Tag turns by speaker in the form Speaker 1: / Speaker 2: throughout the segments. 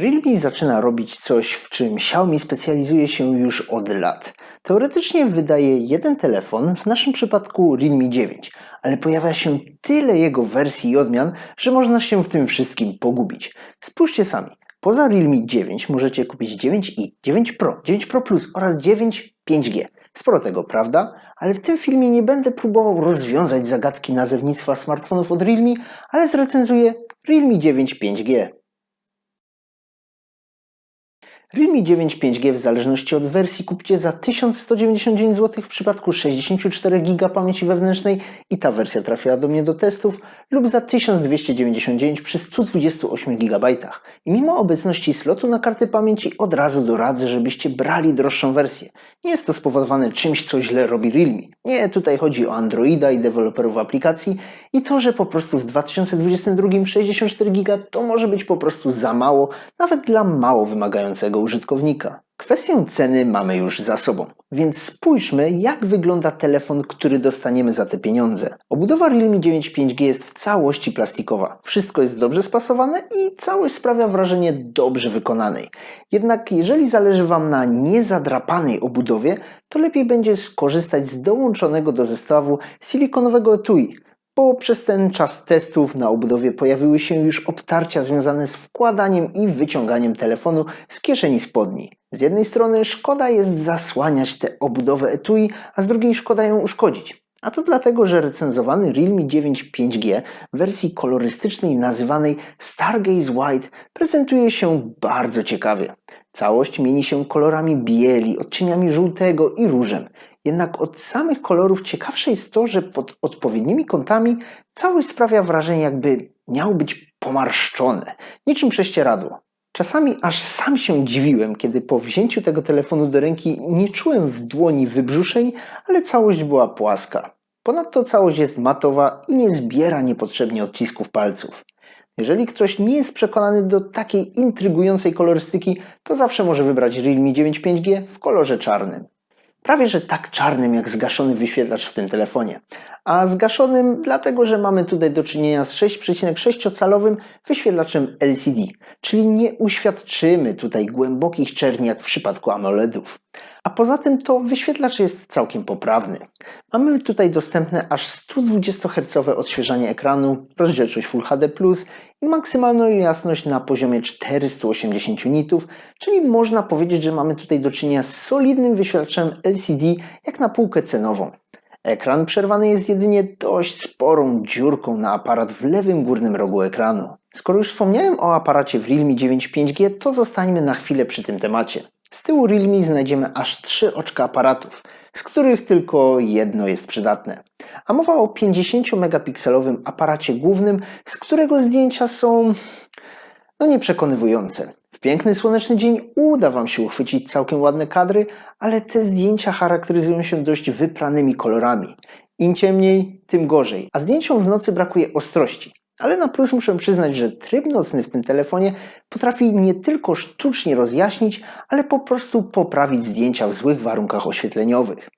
Speaker 1: Realme zaczyna robić coś, w czym Xiaomi specjalizuje się już od lat. Teoretycznie wydaje jeden telefon, w naszym przypadku Realme 9, ale pojawia się tyle jego wersji i odmian, że można się w tym wszystkim pogubić. Spójrzcie sami. Poza Realme 9 możecie kupić 9i, 9 Pro, 9 Pro Plus oraz 9 5G. Sporo tego, prawda? Ale w tym filmie nie będę próbował rozwiązać zagadki nazewnictwa smartfonów od Realme, ale zrecenzuję Realme 9 5G. Realme 9 5G w zależności od wersji kupcie za 1199 zł w przypadku 64 GB pamięci wewnętrznej i ta wersja trafiła do mnie do testów lub za 1299 przy 128 GB. I mimo obecności slotu na karty pamięci od razu doradzę, żebyście brali droższą wersję. Nie jest to spowodowane czymś, co źle robi Realme. Nie, tutaj chodzi o Androida i deweloperów aplikacji i to, że po prostu w 2022 64 GB to może być po prostu za mało, nawet dla mało wymagającego użytkownika. Kwestię ceny mamy już za sobą, więc spójrzmy, jak wygląda telefon, który dostaniemy za te pieniądze. Obudowa Realme 9 5G jest w całości plastikowa. Wszystko jest dobrze spasowane i całość sprawia wrażenie dobrze wykonanej. Jednak jeżeli zależy Wam na niezadrapanej obudowie, to lepiej będzie skorzystać z dołączonego do zestawu silikonowego etui bo przez ten czas testów na obudowie pojawiły się już obtarcia związane z wkładaniem i wyciąganiem telefonu z kieszeni spodni. Z jednej strony szkoda jest zasłaniać tę obudowę etui, a z drugiej szkoda ją uszkodzić. A to dlatego, że recenzowany Realme 9 5G w wersji kolorystycznej nazywanej Stargaze White prezentuje się bardzo ciekawie. Całość mieni się kolorami bieli, odcieniami żółtego i różem. Jednak od samych kolorów ciekawsze jest to, że pod odpowiednimi kątami całość sprawia wrażenie, jakby miał być pomarszczone, niczym prześcieradło. Czasami aż sam się dziwiłem, kiedy po wzięciu tego telefonu do ręki nie czułem w dłoni wybrzuszeń, ale całość była płaska. Ponadto całość jest matowa i nie zbiera niepotrzebnie odcisków palców. Jeżeli ktoś nie jest przekonany do takiej intrygującej kolorystyki, to zawsze może wybrać Realme 9 5G w kolorze czarnym. Prawie że tak czarnym jak zgaszony wyświetlacz w tym telefonie. A zgaszonym dlatego, że mamy tutaj do czynienia z 6,6-calowym wyświetlaczem LCD, czyli nie uświadczymy tutaj głębokich czerni jak w przypadku AMOLEDów. A poza tym to wyświetlacz jest całkiem poprawny. Mamy tutaj dostępne aż 120 Hz odświeżanie ekranu, rozdzielczość Full HD+, i maksymalną jasność na poziomie 480 nitów, czyli można powiedzieć, że mamy tutaj do czynienia z solidnym wyświetlaczem LCD jak na półkę cenową. Ekran przerwany jest jedynie dość sporą dziurką na aparat w lewym górnym rogu ekranu. Skoro już wspomniałem o aparacie w Realme 9 5G, to zostańmy na chwilę przy tym temacie. Z tyłu Realme znajdziemy aż trzy oczka aparatów, z których tylko jedno jest przydatne. A mowa o 50-megapikselowym aparacie głównym, z którego zdjęcia są no nieprzekonywujące. W piękny słoneczny dzień uda Wam się uchwycić całkiem ładne kadry, ale te zdjęcia charakteryzują się dość wypranymi kolorami. Im ciemniej, tym gorzej. A zdjęciom w nocy brakuje ostrości. Ale na plus muszę przyznać, że tryb nocny w tym telefonie potrafi nie tylko sztucznie rozjaśnić, ale po prostu poprawić zdjęcia w złych warunkach oświetleniowych.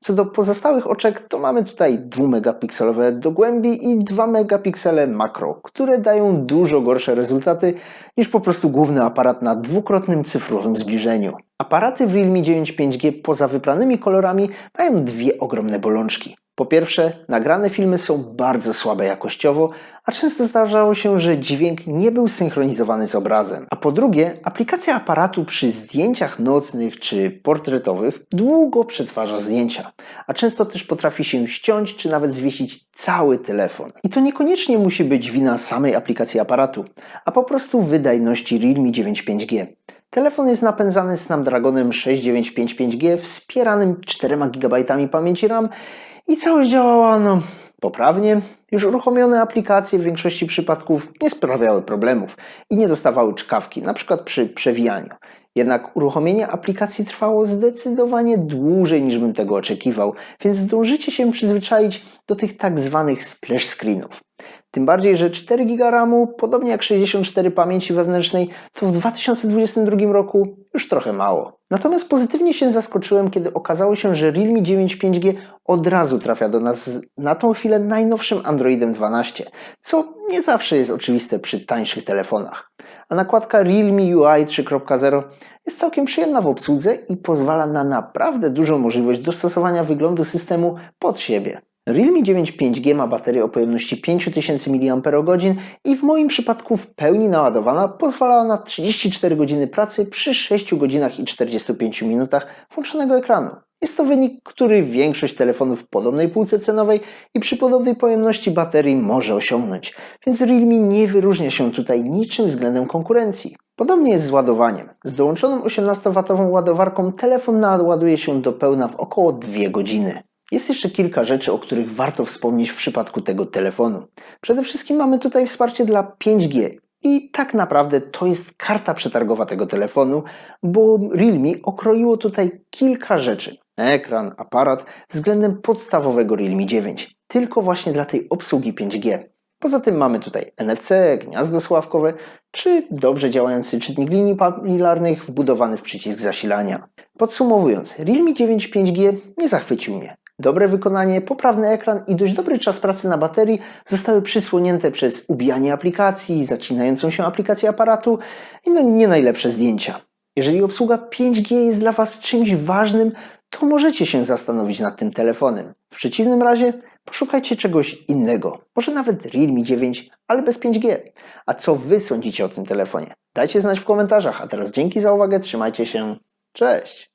Speaker 1: Co do pozostałych oczek, to mamy tutaj 2-megapikselowe dogłębi i 2 megapiksele makro, które dają dużo gorsze rezultaty niż po prostu główny aparat na dwukrotnym cyfrowym zbliżeniu. Aparaty w Realme 9 5G poza wypranymi kolorami mają dwie ogromne bolączki. Po pierwsze, nagrane filmy są bardzo słabe jakościowo, a często zdarzało się, że dźwięk nie był synchronizowany z obrazem. A po drugie, aplikacja aparatu przy zdjęciach nocnych czy portretowych długo przetwarza zdjęcia, a często też potrafi się ściąć czy nawet zwiesić cały telefon. I to niekoniecznie musi być wina samej aplikacji aparatu, a po prostu wydajności Realme 9 5G. Telefon jest napędzany Snapdragonem 6955G wspieranym 4 GB pamięci RAM i całość działała no, poprawnie. Już uruchomione aplikacje w większości przypadków nie sprawiały problemów i nie dostawały czkawki, przykład przy przewijaniu. Jednak uruchomienie aplikacji trwało zdecydowanie dłużej niż bym tego oczekiwał, więc zdążycie się przyzwyczaić do tych tak zwanych splash screenów. Tym bardziej, że 4 GB RAMu, podobnie jak 64 pamięci wewnętrznej, to w 2022 roku już trochę mało. Natomiast pozytywnie się zaskoczyłem, kiedy okazało się, że Realme 9 5G od razu trafia do nas na tą chwilę najnowszym Androidem 12, co nie zawsze jest oczywiste przy tańszych telefonach. A nakładka Realme UI 3.0 jest całkiem przyjemna w obsłudze i pozwala na naprawdę dużą możliwość dostosowania wyglądu systemu pod siebie. Realme 9 5G ma baterię o pojemności 5000 mAh i w moim przypadku w pełni naładowana pozwalała na 34 godziny pracy przy 6 godzinach i 45 minutach włączonego ekranu. Jest to wynik, który większość telefonów w podobnej półce cenowej i przy podobnej pojemności baterii może osiągnąć, więc Realme nie wyróżnia się tutaj niczym względem konkurencji. Podobnie jest z ładowaniem. Z dołączoną 18W ładowarką telefon naładuje się do pełna w około 2 godziny. Jest jeszcze kilka rzeczy, o których warto wspomnieć w przypadku tego telefonu. Przede wszystkim mamy tutaj wsparcie dla 5G. I tak naprawdę to jest karta przetargowa tego telefonu, bo Realme okroiło tutaj kilka rzeczy. Ekran, aparat względem podstawowego Realme 9. Tylko właśnie dla tej obsługi 5G. Poza tym mamy tutaj NFC, gniazdo sławkowe, czy dobrze działający czytnik linii papilarnych wbudowany w przycisk zasilania. Podsumowując, Realme 9 5G nie zachwycił mnie. Dobre wykonanie, poprawny ekran i dość dobry czas pracy na baterii zostały przysłonięte przez ubijanie aplikacji, zacinającą się aplikację aparatu i no nie najlepsze zdjęcia. Jeżeli obsługa 5G jest dla Was czymś ważnym, to możecie się zastanowić nad tym telefonem. W przeciwnym razie poszukajcie czegoś innego. Może nawet Realme 9, ale bez 5G. A co Wy sądzicie o tym telefonie? Dajcie znać w komentarzach. A teraz dzięki za uwagę, trzymajcie się. Cześć!